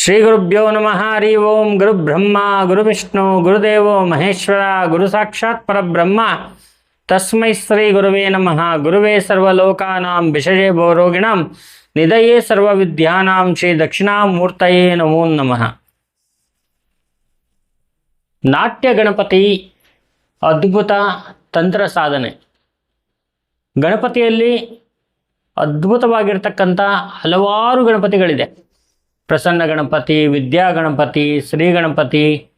ಶ್ರೀ ಗುರುಭ್ಯೋ ನಮಃ, ಹರಿ ಓಂ ಗುರು ಬ್ರಹ್ಮ, ಗುರು ವಿಷ್ಣು, ಗುರುದೇವೋ ಮಹೇಶ್ವರ, ಗುರು ಸಾಕ್ಷಾತ್ ಪರಬ್ರಹ್ಮ. ತಸ್ಮೈ ಶ್ರೀ ಗುರುವೇ ನಮಃ, ಗುರುವೇ ಸರ್ವಲೋಕಾನಾಂ ವಿಷಯೇ ಭೋರೋಗಿಣಾಂ ನಿಧಯೇ ಸರ್ವವಿದ್ಯಾನಾಂ ಶ್ರೀ ದಕ್ಷಿಣಾಮೂರ್ತಯೇ ನಮೋ ನಮಃ. ನಾಟ್ಯ ಗಣಪತಿ ಅದ್ಭುತ ತಂತ್ರ ಸಾಧನೆ. ಗಣಪತಿಯಲ್ಲಿ ಅದ್ಭುತವಾಗಿರ್ತಕ್ಕಂಥ ಹಲವಾರು ಗಣಪತಿಗಳಿದೆ. ಪ್ರಸನ್ನ ಗಣಪತಿ, ವಿದ್ಯಾ ಗಣಪತಿ, ಶ್ರೀ ಗಣಪತಿ,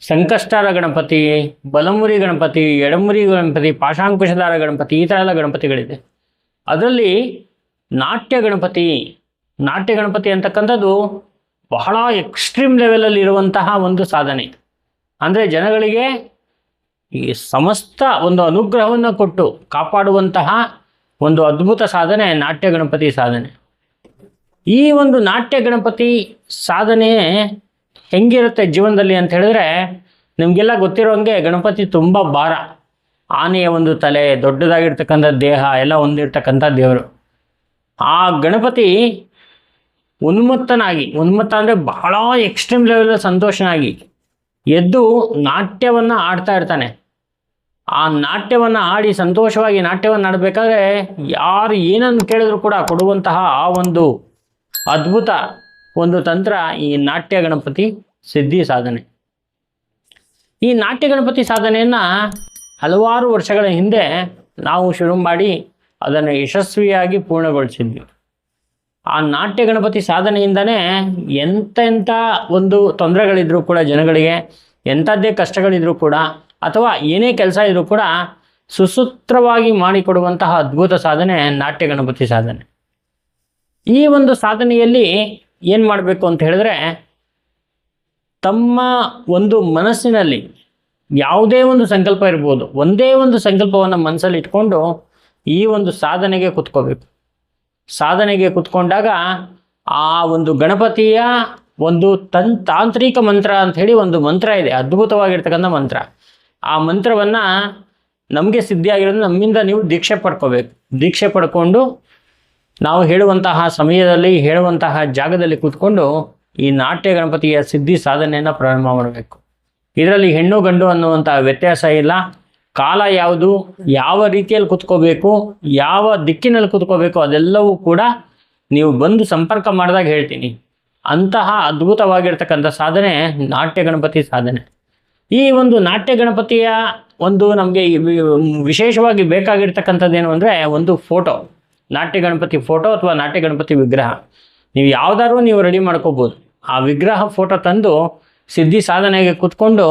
ಸಂಕಷ್ಟಾರ ಗಣಪತಿ, ಬಲಮುರಿ ಗಣಪತಿ, ಎಡಮುರಿ ಗಣಪತಿ ಪಾಶಾಂಕುಶಧಾರ ಗಣಪತಿ, ಈ ಥರ ಎಲ್ಲ ಗಣಪತಿಗಳಿದೆ. ಅದರಲ್ಲಿ ನಾಟ್ಯ ಗಣಪತಿ ನಾಟ್ಯ ಗಣಪತಿ ಅಂತಕ್ಕಂಥದ್ದು ಬಹಳ ಎಕ್ಸ್ಟ್ರೀಮ್ ಲೆವೆಲಲ್ಲಿ ಇರುವಂತಹ ಒಂದು ಸಾಧನೆ. ಅಂದರೆ ಜನಗಳಿಗೆ ಈ ಸಮಸ್ತ ಒಂದು ಅನುಗ್ರಹವನ್ನು ಕೊಟ್ಟು ಕಾಪಾಡುವಂತಹ ಒಂದು ಅದ್ಭುತ ಸಾಧನೆ ನಾಟ್ಯ ಗಣಪತಿ ಸಾಧನೆ. ಈ ಒಂದು ನಾಟ್ಯ ಗಣಪತಿ ಸಾಧನೆ ಹೆಂಗಿರುತ್ತೆ ಜೀವನದಲ್ಲಿ ಅಂತ ಹೇಳಿದ್ರೆ ನಿಮಗೆಲ್ಲ ಗೊತ್ತಿರೋ ಹಂಗೆ ಗಣಪತಿ ತುಂಬ ಭಾರ. ಆನೆಯ ಒಂದು ತಲೆ, ದೊಡ್ಡದಾಗಿರ್ತಕ್ಕಂಥ ದೇಹ, ಎಲ್ಲ ಹೊಂದಿರ್ತಕ್ಕಂಥ ದೇವರು. ಆ ಗಣಪತಿ ಉನ್ಮತ್ತನಾಗಿ, ಉನ್ಮತ್ತ ಅಂದರೆ ಬಹಳ ಎಕ್ಸ್ಟ್ರೀಮ್ ಲೆವೆಲ್ ಸಂತೋಷನಾಗಿ ಎದ್ದು ನಾಟ್ಯವನ್ನು ಆಡ್ತಾ ಇರ್ತಾನೆ. ಆ ನಾಟ್ಯವನ್ನು ಆಡಿ ಸಂತೋಷವಾಗಿ ನಾಟ್ಯವನ್ನು ಆಡಬೇಕಾದ್ರೆ ಯಾರು ಏನನ್ನು ಕೇಳಿದ್ರು ಕೂಡ ಕೊಡುವಂತಹ ಆ ಒಂದು ಅದ್ಭುತ ಒಂದು ತಂತ್ರ ಈ ನಾಟ್ಯ ಗಣಪತಿ ಸಿದ್ಧಿ ಸಾಧನೆ. ಈ ನಾಟ್ಯ ಗಣಪತಿ ಸಾಧನೆಯನ್ನು ಹಲವಾರು ವರ್ಷಗಳ ಹಿಂದೆ ನಾವು ಶುರು ಮಾಡಿ ಅದನ್ನು ಯಶಸ್ವಿಯಾಗಿ ಪೂರ್ಣಗೊಳಿಸಿದ್ವಿ. ಆ ನಾಟ್ಯ ಗಣಪತಿ ಸಾಧನೆಯಿಂದನೇ ಎಂತೆಂಥ ಒಂದು ತೊಂದರೆಗಳಿದ್ರೂ ಕೂಡ ಜನಗಳಿಗೆ ಎಂಥದ್ದೇ ಕಷ್ಟಗಳಿದ್ರೂ ಕೂಡ ಅಥವಾ ಏನೇ ಕೆಲಸ ಇದ್ರೂ ಕೂಡ ಸುಸೂತ್ರವಾಗಿ ಮಾಡಿಕೊಡುವಂತಹ ಅದ್ಭುತ ಸಾಧನೆ ನಾಟ್ಯ ಗಣಪತಿ ಸಾಧನೆ. ಈ ಒಂದು ಸಾಧನೆಯಲ್ಲಿ ಏನು ಮಾಡಬೇಕು ಅಂತ ಹೇಳಿದ್ರೆ, ತಮ್ಮ ಒಂದು ಮನಸ್ಸಿನಲ್ಲಿ ಯಾವುದೇ ಒಂದು ಸಂಕಲ್ಪ ಇರ್ಬೋದು, ಒಂದೇ ಒಂದು ಸಂಕಲ್ಪವನ್ನು ಮನಸ್ಸಲ್ಲಿ ಇಟ್ಕೊಂಡು ಈ ಒಂದು ಸಾಧನೆಗೆ ಕುತ್ಕೋಬೇಕು. ಸಾಧನೆಗೆ ಕುತ್ಕೊಂಡಾಗ ಆ ಒಂದು ಗಣಪತಿಯ ಒಂದು ತನ್, ತಾಂತ್ರಿಕ ಮಂತ್ರ ಹೇಳಿ ಒಂದು ಮಂತ್ರ ಇದೆ, ಅದ್ಭುತವಾಗಿರ್ತಕ್ಕಂಥ ಮಂತ್ರ. ಆ ಮಂತ್ರವನ್ನು ನಮಗೆ ಸಿದ್ಧಿಯಾಗಿರೋದು ನಮ್ಮಿಂದ ನೀವು ದೀಕ್ಷೆ ಪಡ್ಕೋಬೇಕು. ದೀಕ್ಷೆ ಪಡ್ಕೊಂಡು ನಾವು ಹೇಳುವಂತಹ ಸಮಯದಲ್ಲಿ, ಹೇಳುವಂತಹ ಜಾಗದಲ್ಲಿ ಕೂತ್ಕೊಂಡು ಈ ನಾಟ್ಯ ಗಣಪತಿಯ ಸಿದ್ಧಿ ಸಾಧನೆಯನ್ನು ಪ್ರಾರಂಭ ಮಾಡಬೇಕು. ಇದರಲ್ಲಿ ಹೆಣ್ಣು, ಗಂಡು ಅನ್ನುವಂತಹ ವ್ಯತ್ಯಾಸ ಇಲ್ಲ. ಕಾಲ ಯಾವುದು, ಯಾವ ರೀತಿಯಲ್ಲಿ ಕೂತ್ಕೋಬೇಕು, ಯಾವ ದಿಕ್ಕಿನಲ್ಲಿ ಕುತ್ಕೋಬೇಕು ಅದೆಲ್ಲವೂ ಕೂಡ ನೀವು ಬಂದು ಸಂಪರ್ಕ ಮಾಡಿದಾಗ ಹೇಳ್ತೀನಿ. ಅಂತಹ ಅದ್ಭುತವಾಗಿರ್ತಕ್ಕಂಥ ಸಾಧನೆ ನಾಟ್ಯ ಗಣಪತಿ ಸಾಧನೆ. ಈ ಒಂದು ನಾಟ್ಯ ಗಣಪತಿಯ ಒಂದು ನಮಗೆ ವಿಶೇಷವಾಗಿ ಬೇಕಾಗಿರ್ತಕ್ಕಂಥದ್ದೇನು ಅಂದರೆ ಒಂದು ಫೋಟೋ. ನಾಟ್ಯ ಗಣಪತಿ ಫೋಟೋ ಅಥವಾ ನಾಟ್ಯ ಗಣಪತಿ ವಿಗ್ರಹ? ನೀವು ಯಾವ್ದಾದ್ರು ನೀವು ರೆಡಿ ಮಾಡ್ಕೋಬೋದು. ಆ ವಿಗ್ರಹ ಫೋಟೋ ತಂದು ಸಿದ್ಧಿ ಸಾಧನೆಗೆ ಕೂತ್ಕೊಂಡು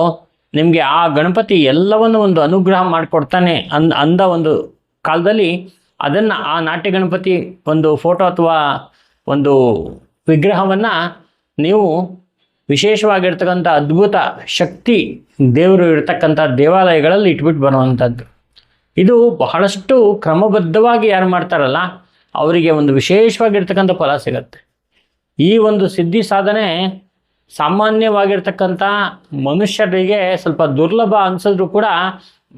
ನಿಮಗೆ ಆ ಗಣಪತಿ ಎಲ್ಲವನ್ನು ಒಂದು ಅನುಗ್ರಹ ಮಾಡಿಕೊಡ್ತಾನೆ ಅನ್, ಅಂದ ಒಂದು ಕಾಲದಲ್ಲಿ ಅದನ್ನು ಆ ನಾಟ್ಯ ಗಣಪತಿ ಒಂದು ಫೋಟೋ ಅಥವಾ ಒಂದು ವಿಗ್ರಹವನ್ನು ನೀವು ವಿಶೇಷವಾಗಿರ್ತಕ್ಕಂಥ ಅದ್ಭುತ ಶಕ್ತಿ ದೇವರು ಇರ್ತಕ್ಕಂಥ ದೇವಾಲಯಗಳಲ್ಲಿ ಇಟ್ಬಿಟ್ಟು ಬರುವಂಥದ್ದು. ಇದು ಬಹಳಷ್ಟು ಕ್ರಮಬದ್ಧವಾಗಿ ಯಾರು ಮಾಡ್ತಾರಲ್ಲ, ಅವರಿಗೆ ಒಂದು ವಿಶೇಷವಾಗಿರ್ತಕ್ಕಂಥ ಫಲ ಸಿಗತ್ತೆ. ಈ ಒಂದು ಸಿದ್ಧಿ ಸಾಧನೆ ಸಾಮಾನ್ಯವಾಗಿರ್ತಕ್ಕಂಥ ಮನುಷ್ಯರಿಗೆ ಸ್ವಲ್ಪ ದುರ್ಲಭ ಅನಿಸಿದ್ರು ಕೂಡ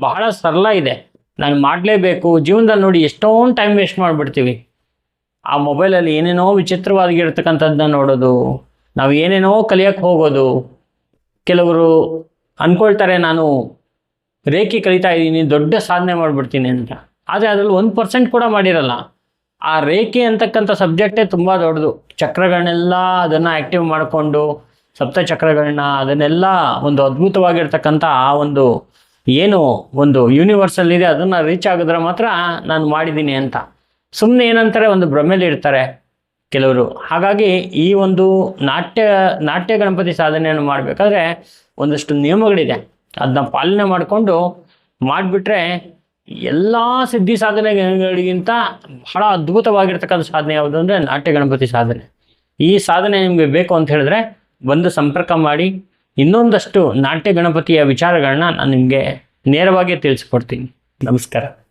ಬಹಳ ಸರಳ ಇದೆ. ನಾನು ಮಾಡಲೇಬೇಕು, ಜೀವನದಲ್ಲಿ ನೋಡಿ ಎಷ್ಟೊಂದು ಟೈಮ್ ವೇಸ್ಟ್ ಮಾಡಿಬಿಡ್ತೀವಿ. ಆ ಮೊಬೈಲಲ್ಲಿ ಏನೇನೋ ವಿಚಿತ್ರವಾಗಿರ್ತಕ್ಕಂಥದ್ದನ್ನ ನೋಡೋದು, ನಾವು ಏನೇನೋ ಕಲಿಯೋಕ್ಕೆ ಹೋಗೋದು, ಕೆಲವರು ಅಂದ್ಕೊಳ್ತಾರೆ ನಾನು ರೇಖೆ ಕಲಿತಾ ಇದ್ದೀನಿ, ದೊಡ್ಡ ಸಾಧನೆ ಮಾಡಿಬಿಡ್ತೀನಿ ಅಂತ. ಆದರೆ ಅದರಲ್ಲಿ ಒಂದು ಪರ್ಸೆಂಟ್ ಕೂಡ ಮಾಡಿರಲ್ಲ. ಆ ರೇಖೆ ಅಂತಕ್ಕಂಥ ಸಬ್ಜೆಕ್ಟೇ ತುಂಬ ದೊಡ್ಡದು. ಚಕ್ರಗಳನ್ನೆಲ್ಲ ಅದನ್ನು ಆ್ಯಕ್ಟಿವ್ ಮಾಡಿಕೊಂಡು ಸಪ್ತ ಚಕ್ರಗಳನ್ನ ಅದನ್ನೆಲ್ಲ ಒಂದು ಅದ್ಭುತವಾಗಿರ್ತಕ್ಕಂಥ ಆ ಒಂದು ಏನು ಒಂದು ಯೂನಿವರ್ಸಲ್ಲಿದೆ ಅದನ್ನು ರೀಚ್ ಆಗಿದ್ರೆ ಮಾತ್ರ ನಾನು ಮಾಡಿದ್ದೀನಿ ಅಂತ. ಸುಮ್ಮನೆ ಏನಂತಾರೆ, ಒಂದು ಭ್ರಮೆಯಲ್ಲಿ ಇರ್ತಾರೆ ಕೆಲವರು. ಹಾಗಾಗಿ ಈ ಒಂದು ನಾಟ್ಯ ನಾಟ್ಯ ಗಣಪತಿ ಸಾಧನೆಯನ್ನು ಮಾಡಬೇಕಾದ್ರೆ ಒಂದಷ್ಟು ನಿಯಮಗಳಿದೆ. ಅದನ್ನ ಪಾಲನೆ ಮಾಡಿಕೊಂಡು ಮಾಡಿಬಿಟ್ರೆ ಎಲ್ಲ ಸಿದ್ಧಿ ಸಾಧನೆಗಳಿಗಿಂತ ಬಹಳ ಅದ್ಭುತವಾಗಿರ್ತಕ್ಕಂಥ ಸಾಧನೆ ಯಾವುದು ಅಂದರೆ ನಾಟ್ಯ ಗಣಪತಿ ಸಾಧನೆ. ಈ ಸಾಧನೆ ನಿಮಗೆ ಬೇಕು ಅಂತ ಹೇಳಿದ್ರೆ ಬಂದು ಸಂಪರ್ಕ ಮಾಡಿ ಇನ್ನೊಂದಷ್ಟು ನಾಟ್ಯ ಗಣಪತಿಯ ವಿಚಾರಗಳನ್ನ ನಾನು ನಿಮಗೆ ನೇರವಾಗಿ ತಿಳಿಸ್ಕೊಡ್ತೀನಿ. ನಮಸ್ಕಾರ.